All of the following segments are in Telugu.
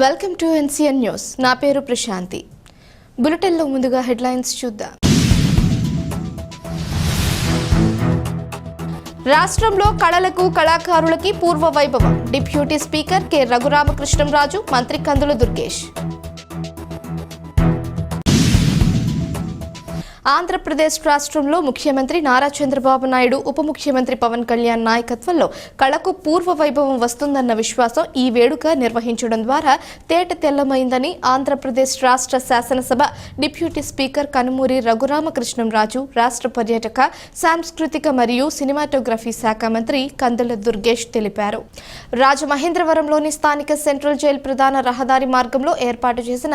Welcome to NCN news. నా పేరు ప్రశాంతి. బులెటిన్లో ముందుగా హెడ్లైన్స్ చూద్దాం. రాష్ట్రంలో కళలకు కళాకారులకి పూర్వ వైభవం. డిప్యూటీ స్పీకర్ కె రఘురామకృష్ణంరాజు మంత్రి కందుల దుర్గేష్. ఆంధ్రప్రదేశ్ రాష్ట్రంలో ముఖ్యమంత్రి నారా చంద్రబాబు నాయుడు ఉప ముఖ్యమంత్రి పవన్ కళ్యాణ్ నాయకత్వంలో కళకు పూర్వ వైభవం వస్తుందన్న విశ్వాసం ఈ వేడుక నిర్వహించడం ద్వారా తేట తెల్లమైందని ఆంధ్రప్రదేశ్ రాష్ట్ర శాసనసభ డిప్యూటీ స్పీకర్ కనుమూరి రఘురామకృష్ణంరాజు రాష్ట్ర పర్యాటక సాంస్కృతిక మరియు సినిమాటోగ్రఫీ శాఖ మంత్రి కందుల దుర్గేష్ తెలిపారు. రాజమహేంద్రవరంలోని స్థానిక సెంట్రల్ జైల్ ప్రధాన రహదారి మార్గంలో ఏర్పాటు చేసిన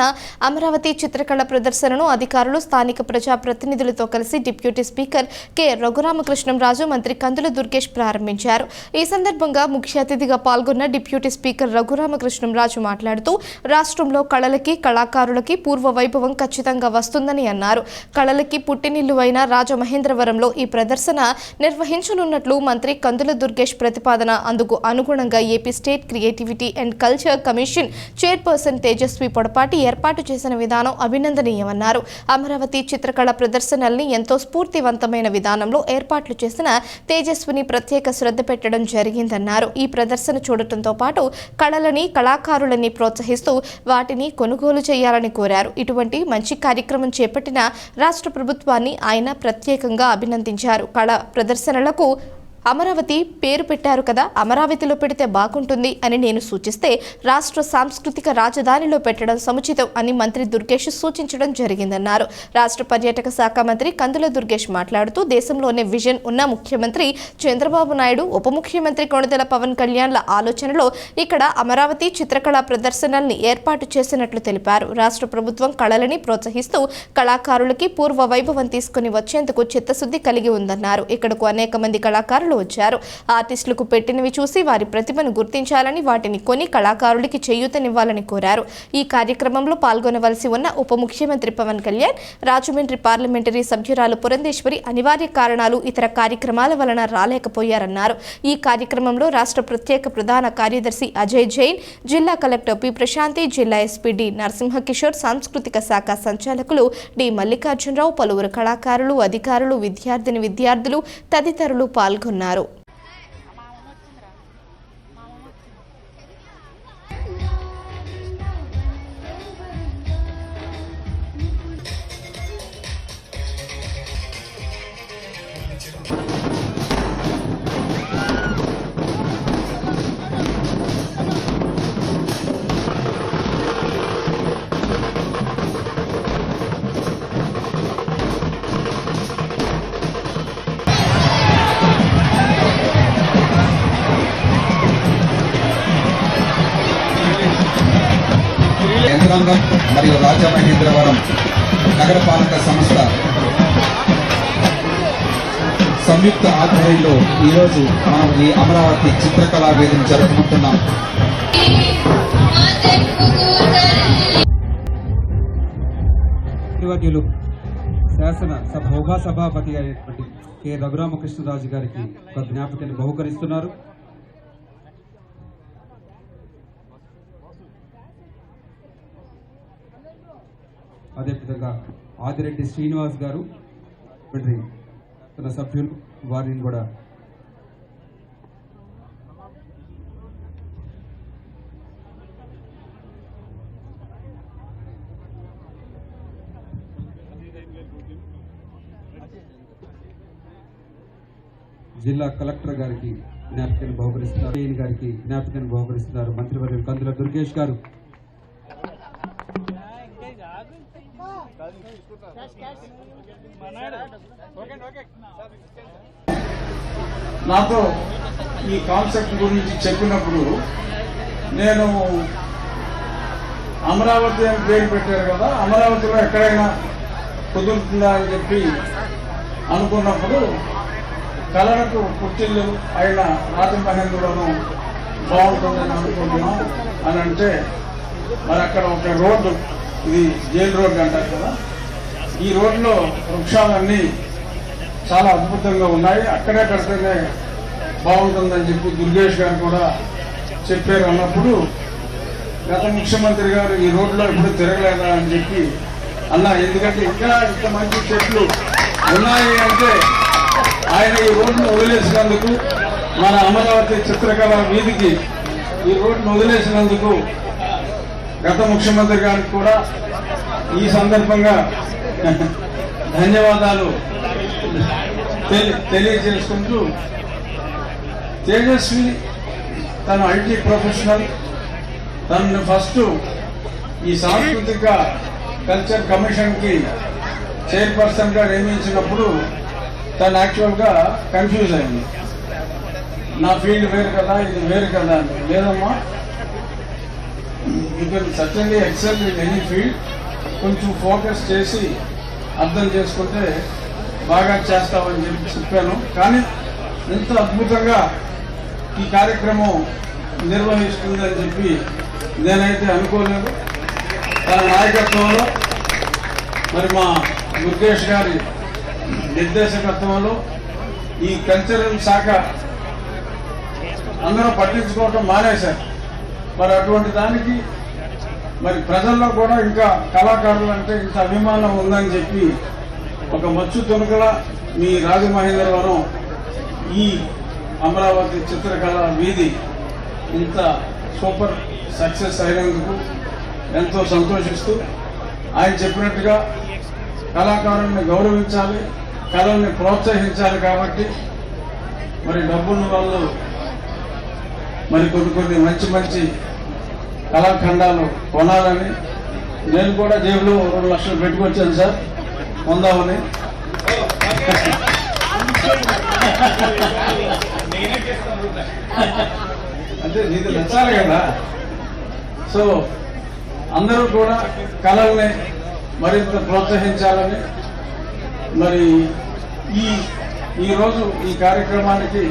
అమరావతి చిత్రకళ ప్రదర్శనను అధికారులు స్థానిక ప్రతినిధులతో కలిసి డిప్యూటీ స్పీకర్ కె. రఘురామకృష్ణంరాజు మంత్రి కందుల దుర్గేష్ ప్రారంభించారు. ఈ సందర్భంగా ముఖ్య అతిథిగా పాల్గొన్న డిప్యూటీ స్పీకర్ రఘురామకృష్ణంరాజు మాట్లాడుతూ రాష్ట్రంలో కళలకి కళాకారులకి పూర్వ వైభవం ఖచ్చితంగా వస్తుందని అన్నారు. కళలకి పుట్టినిల్లు అయిన రాజమహేంద్రవరంలో ఈ ప్రదర్శన నిర్వహించనున్నట్లు మంత్రి కందుల దుర్గేష్ ప్రతిపాదన. అందుకు అనుగుణంగా AP state creativity and culture commission chairperson Tejaswi Podapati ఏర్పాటు చేసిన విధానం అభినందనీయమన్నారు. అమరావతి చిత్రకళ ప్రదర్శనల్ని ఎంతో స్ఫూర్తివంతమైన విధానంలో ఏర్పాట్లు చేసిన తేజస్విని ప్రత్యేక శ్రద్ధ పెట్టడం జరిగిందన్నారు. ఈ ప్రదర్శన చూడటంతో పాటు కళలని కళాకారులని ప్రోత్సహిస్తూ వాటిని కొనుగోలు చేయాలని కోరారు. ఇటువంటి మంచి కార్యక్రమం చేపట్టిన రాష్ట్ర ప్రభుత్వాన్ని ఆయన ప్రత్యేకంగా అభినందించారు. కళ ప్రదర్శనలకు అమరావతి పేరు పెట్టారు కదా అమరావతిలో పెడితే బాగుంటుంది అని నేను సూచిస్తే రాష్ట్ర సాంస్కృతిక రాజధానిలో పెట్టడం సముచితం అని మంత్రి దుర్గేష్ సూచించడం జరిగిందన్నారు. రాష్ట్ర పర్యాటక శాఖ మంత్రి కందుల దుర్గేష్ మాట్లాడుతూ దేశంలోనే విజన్ ఉన్న ముఖ్యమంత్రి చంద్రబాబు నాయుడు ఉప ముఖ్యమంత్రి కొణిదెల పవన్ కళ్యాణ్ల ఆలోచనలో ఇక్కడ అమరావతి చిత్రకళా ప్రదర్శనల్ని ఏర్పాటు చేసినట్లు తెలిపారు. రాష్ట్ర ప్రభుత్వం కళలని ప్రోత్సహిస్తూ కళాకారులకి పూర్వ వైభవం తీసుకుని వచ్చేందుకు చిత్తశుద్ధి కలిగి ఉందన్నారు. ఇక్కడకు అనేక మంది కళాకారులు వచ్చారు. ఆర్టిస్టులకు పెట్టినవి చూసి వారి ప్రతిభను గుర్తించాలని వాటిని కొని కళాకారులకి చేయూతనివ్వాలని కోరారు. ఈ కార్యక్రమంలో పాల్గొనవలసి ఉన్న ఉప ముఖ్యమంత్రి పవన్ కళ్యాణ్ రాజమండ్రి పార్లమెంటరీ సభ్యురాలు పురంధేశ్వరి అనివార్య కారణాలు ఇతర కార్యక్రమాల వలన రాలేకపోయారన్నారు. ఈ కార్యక్రమంలో రాష్ట్ర ప్రత్యేక ప్రధాన కార్యదర్శి అజయ్ జైన్ జిల్లా కలెక్టర్ పి ప్రశాంతి జిల్లా ఎస్పీ డి నరసింహకిషోర్ సాంస్కృతిక శాఖ సంచాలకులు డి మల్లికార్జునరావు పలువురు కళాకారులు అధికారులు విద్యార్థిని విద్యార్థులు తదితరులు పాల్గొన్నారు. Naru. యంత్రాంగం మరియు రాజమహేంద్రవరం నగరపాలక సంస్థ సంయుక్త ఆధ్వర్యంలో ఈరోజు మనం ఈ అమరావతి చిత్రకళా వేదిని జరుపుకుంటున్నాం. శాసన సభ ఉపసభాపతి సభాపతి అయినటువంటి కె. రఘురామకృష్ణరాజు గారికి ఒక జ్ఞాపకాన్ని బహుకరిస్తున్నారు. అదేవిధంగా ఆదిరెడ్డి శ్రీనివాస్ గారు తన సభ్యులు వారిని కూడా జిల్లా కలెక్టర్ గారికి జ్ఞాపికను బహుకరిస్తున్నారు గారికి జ్ఞాపికను బహుకరిస్తున్నారు మంత్రివర్యులు కందుల దుర్గేష్ గారు. నాతో ఈ కాన్సెప్ట్ గురించి చెప్పినప్పుడు నేను అమరావతి అని పేరు పెట్టారు కదా అమరావతిలో ఎక్కడైనా కుదురుతుందా అని చెప్పి అనుకున్నప్పుడు కళలకు పుట్టిల్లు అయిన రాజమహేంద్రులను బాగుంటుందని అనుకుంటున్నాం. అని అంటే మరి అక్కడ ఒక రోడ్డు ఇది జైల్ రోడ్డు అంటారు కదా. ఈ రోడ్లో వృక్షాలన్నీ చాలా అద్భుతంగా ఉన్నాయి. అక్కడే కడితేనే బాగుంటుందని చెప్పి దుర్గేష్ గారు కూడా చెప్పారు అన్నప్పుడు గత ముఖ్యమంత్రి గారు ఈ రోడ్లో ఎప్పుడు తిరగలేదా అని చెప్పి అన్న ఎందుకంటే ఇంకా ఇంత మంచి చెట్లు ఉన్నాయి అంటే ఆయన ఈ రోడ్ను వదిలేసినందుకు మన అమరావతి చిత్రకళ వీధికి ఈ రోడ్ను వదిలేసినందుకు గత ముఖ్యమంత్రి గారికి కూడా ఈ సందర్భంగా ధన్యవాదాలు తెలి- తెలియజేసుకుంటూ తేజస్వి తను ఐటీ ప్రొఫెషనల్ తనను ఫస్ట్ ఈ సాంస్కృతిక కల్చర్ కమిషన్కి చైర్పర్సన్గా నియమించినప్పుడు తను యాక్చువల్గా కన్ఫ్యూజ్ అయింది. నా ఫీల్డ్ వేరు కదా ఇది వేరు కదా అని. లేదమ్మా you can certainly excel in any field కొంచెం ఫోకస్ చేసి అర్థం చేసుకుంటే బాగా చేస్తామని చెప్పి చెప్పాను. కానీ ఎంత అద్భుతంగా ఈ కార్యక్రమం నిర్వహిస్తుందని చెప్పి నేనైతే అనుకోలేదు. తన నాయకత్వంలో మరి మా దుర్గేష్ గారి నిర్దేశకత్వంలో ఈ కల్చరల్ శాఖ అందరూ పట్టించుకోవటం మానేశారు. మరి అటువంటి దానికి మరి ప్రజల్లో కూడా ఇంకా కళాకారులు అంటే ఇంత అభిమానం ఉందని చెప్పి ఒక మచ్చు తొనకల మీ రాజమహేంద్రవరం ఈ అమరావతి చిత్రకళ వీధి ఇంత సూపర్ సక్సెస్ అయినందుకు ఎంతో సంతోషిస్తూ ఆయన చెప్పినట్టుగా కళాకారుల్ని గౌరవించాలి కళల్ని ప్రోత్సహించాలి కాబట్టి మరి డబ్బున్న వాళ్ళు మరి కొన్ని కొన్ని మంచి మంచి కళాఖండాలు కొనాలని నేను కూడా జేబులో రెండు లక్షలు పెట్టుకొచ్చాను సార్. పొందామని అంటే నీది నచ్చాలి కదా. సో అందరూ కూడా కళల్ని మరింత ప్రోత్సహించాలని మరి ఈ ఈరోజు ఈ కార్యక్రమానికి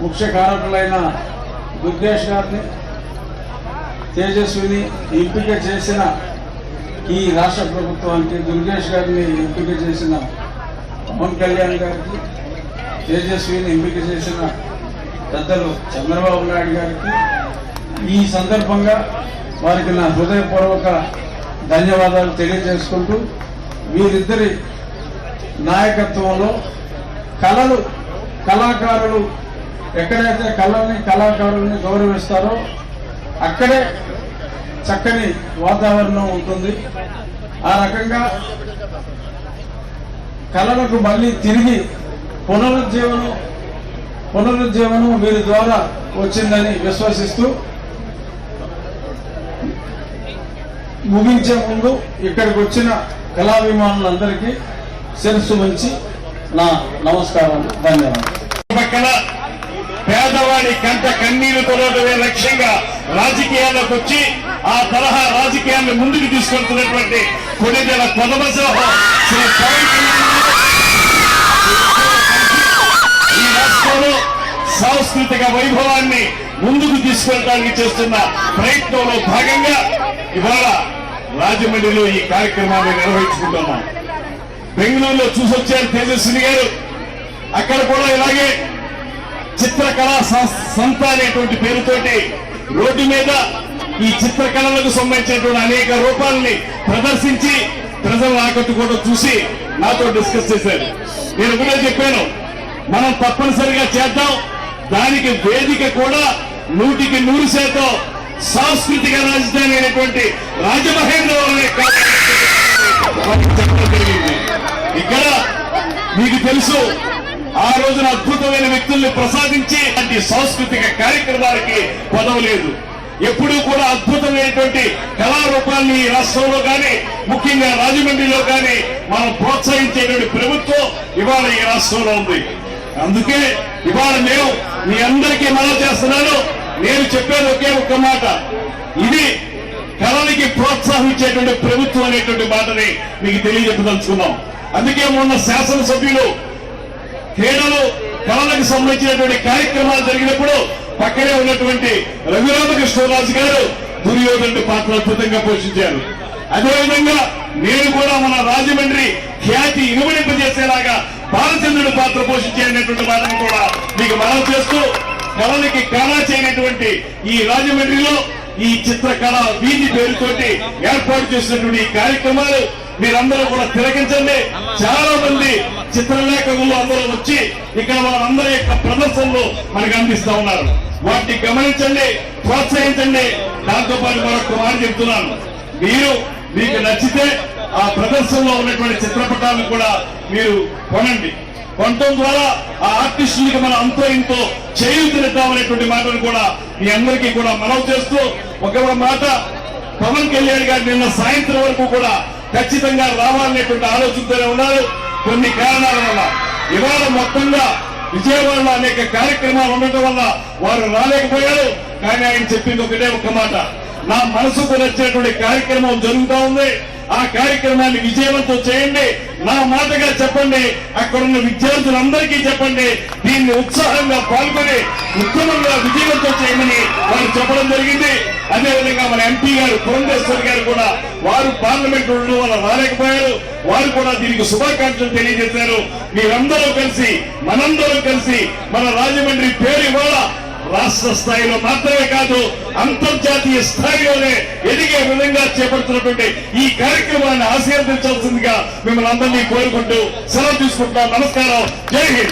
ముఖ్య కారకులైన దుర్గేష్ గారిని తేజస్విని ఎంపిక చేసిన ఈ రాష్ట్ర ప్రభుత్వానికి దుర్గేష్ గారిని ఎంపిక చేసిన పవన్ కళ్యాణ్ గారికి తేజస్విని ఎంపిక చేసిన పెద్దలు చంద్రబాబు నాయుడు గారికి ఈ సందర్భంగా వారికి నా హృదయపూర్వక ధన్యవాదాలు తెలియజేసుకుంటూ వీరిద్దరి నాయకత్వంలో కళలు కళాకారులు ఎక్కడైతే కళల్ని కళాకారుల్ని గౌరవిస్తారో అక్కడే చక్కని వాతావరణం ఉంటుంది. ఆ రకంగా కళలకు మళ్ళీ తిరిగి పునరుజ్జీవనం పునరుజ్జీవనం వీరి ద్వారా వచ్చిందని విశ్వసిస్తూ ముగించే ముందు ఇక్కడికి వచ్చిన కళాభిమానులందరికీ శిరస్సు ఉంచి నా నమస్కారం ధన్యవాదాలు. పేదవాడి కంట కన్నీరు తొలగడమే లక్ష్యంగా రాజకీయాల్లోకి వచ్చి ఆ తరహా రాజకీయాన్ని ముందుకు తీసుకెళ్తున్నటువంటి కొన్నిదేల కొనబసహ శ్రీ పవన్ కళ్యాణ్ ఈ రాష్ట్రంలో సాంస్కృతిక వైభవాన్ని ముందుకు తీసుకెళ్ళడానికి చేస్తున్న ప్రయత్నంలో భాగంగా ఇవాళ రాజమండ్రిలో ఈ కార్యక్రమాన్ని నిర్వహించుకుంటున్నాం. బెంగళూరులో చూసొచ్చారు తేజస్విని గారు. అక్కడ కూడా ఇలాగే చిత్రకళా సం- సంత అనేటువంటి పేరుతోటి రోడ్డు మీద ఈ చిత్రకళలకు సంబంధించినటువంటి అనేక రూపాలని ప్రదర్శించి ప్రజలను ఆకట్టుకోవడం చూసి నాతో డిస్కస్ చేశారు. నేను కూడా చెప్పాను మనం తప్పనిసరిగా చేద్దాం. దానికి వేదిక కూడా నూటికి నూరు శాతం సాంస్కృతిక రాజధాని అయినటువంటి రాజమహేంద్రవరమే చెప్పడం జరిగింది. ఇక్కడ మీకు తెలుసు ఆ రోజున అద్భుతమైన వ్యక్తుల్ని ప్రసాదించి అలాంటి సాంస్కృతిక కార్యక్రమాలకి పదవలేదు ఎప్పుడూ కూడా అద్భుతమైనటువంటి కళారూపాన్ని ఈ రాష్ట్రంలో కానీ ముఖ్యంగా రాజమండ్రిలో కానీ మనం ప్రోత్సహించేటువంటి ప్రభుత్వం ఇవాళ ఈ రాష్ట్రంలో ఉంది. అందుకే ఇవాళ మేము మీ అందరికీ మనం చేస్తున్నాను. నేను చెప్పేది ఒకే ఒక్క మాట. ఇది కళలకి ప్రోత్సహించేటువంటి ప్రభుత్వం అనేటువంటి మాటని మీకు తెలియజెప్పదలుచుకున్నాం. అందుకే మొన్న శాసనసభ్యులు క్రీడలు కళలకు సంబంధించినటువంటి కార్యక్రమాలు జరిగినప్పుడు పక్కనే ఉన్నటువంటి రఘురామకృష్ణరాజు గారు దుర్యోధనుడి పాత్ర అద్భుతంగా పోషించారు. అదేవిధంగా నేను కూడా మన రాజమండ్రి ఖ్యాతి ఇనుమడింపజేసేలాగా బాలచంద్రుడి పాత్ర పోషించేటటువంటి మాటను కూడా మీకు మనం చేస్తూ కళలకి కళా చేయనటువంటి ఈ రాజమండ్రిలో ఈ చిత్రకళ వీధి పేరుతోటి ఏర్పాటు చేసినటువంటి ఈ కార్యక్రమాలు మీరందరూ కూడా తిలకించండి. చాలా మంది చిత్రలేఖకులు అందరూ వచ్చి ఇక్కడ వాళ్ళందరి యొక్క ప్రదర్శనలు మనకు అందిస్తా ఉన్నారు. వాటిని గమనించండి ప్రోత్సహించండి. దాంతో పాటు మరొక మాట చెప్తున్నాను. మీరు మీకు నచ్చితే ఆ ప్రదర్శనలో ఉన్నటువంటి చిత్రపటాలను కూడా మీరు కొనండి. కొనటం ద్వారా ఆ ఆర్టిస్టులకి మనం అంతో ఇంతో చేయూతనిద్దామనేటువంటి మాటను కూడా మీ అందరికీ కూడా మనవి చేస్తూ ఒక మాట పవన్ కళ్యాణ్ గారు నిన్న సాయంత్రం వరకు కూడా ఖచ్చితంగా రావాలనేటువంటి ఆలోచనతోనే ఉన్నారు. కొన్ని కారణాల వల్ల ఇవాళ మొత్తంగా విజయవాడలో అనేక కార్యక్రమాలు ఉండటం వల్ల వారు రాలేకపోయారు. కానీ ఆయన చెప్పింది ఒకటే ఒక్క మాట. నా మనసుకు నచ్చినటువంటి కార్యక్రమం జరుగుతా ఉంది. ఆ కార్యక్రమాన్ని విజయవంతం చేయండి. నా మాటగా చెప్పండి. అక్కడున్న విద్యార్థులందరికీ చెప్పండి. దీన్ని ఉత్సాహంగా పాల్గొని ఉత్తమంగా విజయవంతం చేయమని వారు చెప్పడం జరిగింది. అదేవిధంగా మన ఎంపీ గారు పురంధేశ్వర్ గారు కూడా వారు పార్లమెంట్ ఉండడం వల్ల రాలేకపోయారు. వారు కూడా దీనికి శుభాకాంక్షలు తెలియజేశారు. మీరందరూ కలిసి మనందరం కలిసి మన రాజమండ్రి పేరు ఇవాళ రాష్ట్ర స్థాయిలో మాత్రమే కాదు అంతర్జాతీయ స్థాయిలోనే ఎదిగే విధంగా చేపడుతున్నటువంటి ఈ కార్యక్రమాన్ని ఆశీర్వదించాల్సిందిగా మిమ్మల్ని అందరినీ కోరుకుంటూ సెలవు తీసుకుంటున్నాం. నమస్కారం. జై హింద్.